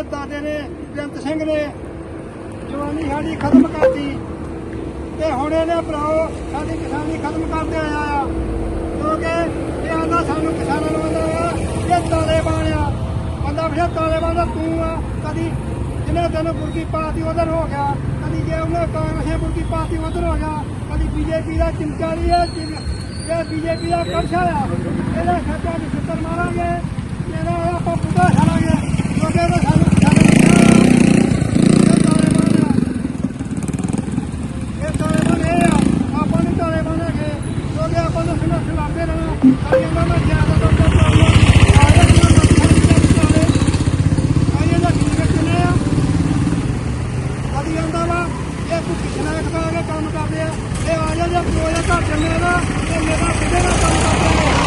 ਭਗਤ ਸਿੰਘ ਨੇ ਜਵਾਨੀ ਸਾਡੀ ਖਤਮ ਕਰਤੀ ਤੇ ਹੁਣ ਇਹਨੇ ਭਰਾਓ, ਸਾਡੀ ਕਿਸਾਨੀ ਖਤਮ ਕਰਦੇ ਆਇਆ ਆ। ਕਿਉਂਕਿ ਇਹ ਆਂਦਾ ਸਾਨੂੰ ਕਿਸਾਨਾਂ ਨੂੰ ਆਂਦਾ ਆ, ਇਹ ਤਾਲੇਬਾਨ ਆ। ਬੰਦਾ ਫਿਰ ਤਾਲੇਬਾਨ ਦਾ ਤੂੰ ਆ, ਕਦੀ ਜਿਹਨੇ ਤੈਨੂੰ ਬੁਰਕੀ ਪਾਤੀ ਉਧਰ ਹੋ ਗਿਆ, ਕਦੀ ਜੇ ਉਹਨੇ ਕਾਂਗਰਸੇ ਬੁਰਕੀ ਪਾਤੀ ਉਧਰ ਹੋ ਗਿਆ, ਕਦੀ ਬੀਜੇਪੀ ਦਾ ਚਿਮਚਾ ਲਈ ਇਹ ਬੀਜੇਪੀ ਦਾ ਕਬਜ਼ਾ ਆ ਇਹਦਾ ਖੱਟਾ ਨੂੰ ਛਿੱਤਰ ਮਾਰਾਂਗੇ ਇਹਦਾ ਆਪਾਂ ਪੁੱਤਾ ਛਾਲਾਂਗੇ ਕਿਉਂਕਿ ਇਹਦਾ ਸਾਨੂੰ ਕਿਸਾਨਾਂ ਨੂੰ ਇਹ ਤਾਲੇਬਾਨ ਆ ਇਹ ਤਾਲੇਬਾਨ ਇਹ ਆ ਆਪਾਂ ਨੂੰ ਤਾਲੇਬਾਨ ਹੈਗੇ ਕਿਉਂਕਿ ਆਪਾਂ ਨੂੰ ਸੁਣਾ ਸੁਣਾਉਂਦੇ ਰਹਿਣਾ ਸਾਡੀਆਂ ਮਾਂ ਜ਼ਿਆਦਾ ਤੋਂ ਤੋਂ ਸਾਰੇ ਜਿਹਨਾਂ ਨੂੰ ਤਾਲੇ ਆਈਏ ਦਾ ਠੀਕ ਕਿਨੇ ਆ ਕਦੀ ਆਉਂਦਾ ਵਾ ਇਹ ਕੋਈ ਕਿਛਣਾ ਖਾ ਕੇ ਕੰਮ ਕਰਦੇ ਆ ਇਹ ਆ ਜਾ ਜੇ ਦੋ ਜਾਂ ਘਰ ਚੱਲੇ ਨਾ ਇਹ ਮੇਰਾ ਕਿਹਦੇ ਨਾਲ ਕੰਮ ਕਰਦੇ ਆ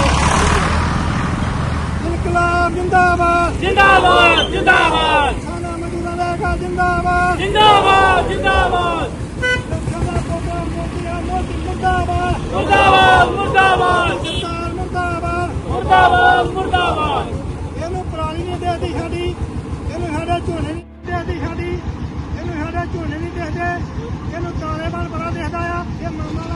ਇਨਕਲਾਬ ਜਿੰਦਾਬਾਦ। ਜਿੰਦਾਬਾਦ ਜਿੰਦਾਬਾਦ। ਸਾਨਾ ਮਜ਼ਦੂਰਾਂ ਦਾ ਜਿੰਦਾਬਾਦ ਜਿੰਦਾਬਾਦ। mama.